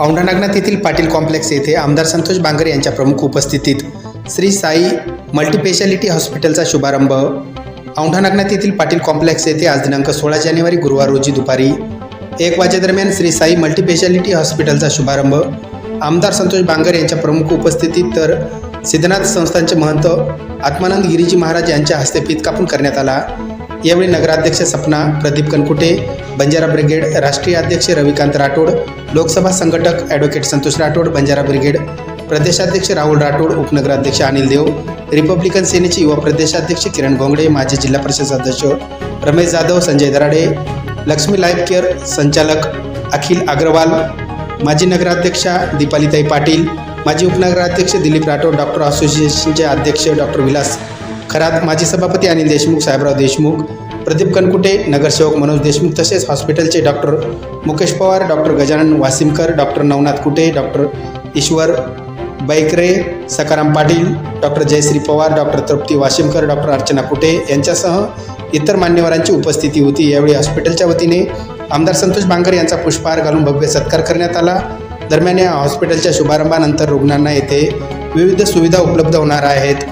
औंढा नागनाथ येथील पाटील कॉम्प्लेक्स येथे आमदार संतोष बांगर यांच्या प्रमुख उपस्थितीत श्री साई मल्टीपेशालिटी हॉस्पिटलचा शुभारंभ. औंढा नागनाथ येथील पाटील कॉम्प्लेक्स येथे आज दिनांक सोळा जानेवारी गुरुवार रोजी दुपारी एक वाजेदरम्यान श्री साई मल्टीपेशालिटी हॉस्पिटलचा शुभारंभ. आमदार संतोष बांगर यांच्या प्रमुख उपस्थितीत तर सिद्धनाथ संस्थांचे महंत आत्मानंद गिरीजी महाराज यांच्या हस्ते पीत कापून करण्यात आला. यावेळी नगराध्यक्ष सपना प्रदीप कनकुटे बंजारा ब्रिगेड राष्ट्रीय अध्यक्ष रविकांत राठोड लोकसभा संघटक ॲडव्होकेट संतोष राठोड बंजारा ब्रिगेड प्रदेशाध्यक्ष राहुल राठोड उपनगराध्यक्ष अनिल देव रिपब्लिकन सेनेचे युवा प्रदेशाध्यक्ष किरण गोंगडे माजी जिल्हा परिषद सदस्य रमेश जाधव संजय दराडे लक्ष्मी लाईफ केअर संचालक अखिल अग्रवाल माजी नगराध्यक्षा दीपालिताई पाटील माजी उपनगराध्यक्ष दिलीप राठोड डॉक्टर असोसिएशनचे अध्यक्ष डॉक्टर विलास खरात माजी सभापती अनिल देशमुख साहेबराव देशमुख प्रदीप कनकुटे नगरसेवक मनोज देशमुख तसेच हॉस्पिटलचे doctor Mukesh Pawar doctor Gajanan Washimkar doctor Navnath Kute doctor Ishwar Baikare Sakharam Patil doctor Jayashree Pawar doctor Trupti Washimkar doctor Archana Kute यांच्यासह इतर मान्यवरांची उपस्थिती होती. यावेळी हॉस्पिटलच्या वतीने आमदार संतोष बांगर यांचा पुष्पहार घालून भव्य सत्कार करण्यात आला. दरम्यान या हॉस्पिटलच्या शुभारंभानंतर रुग्णांना येथे विविध सुविधा उपलब्ध होणार आहेत.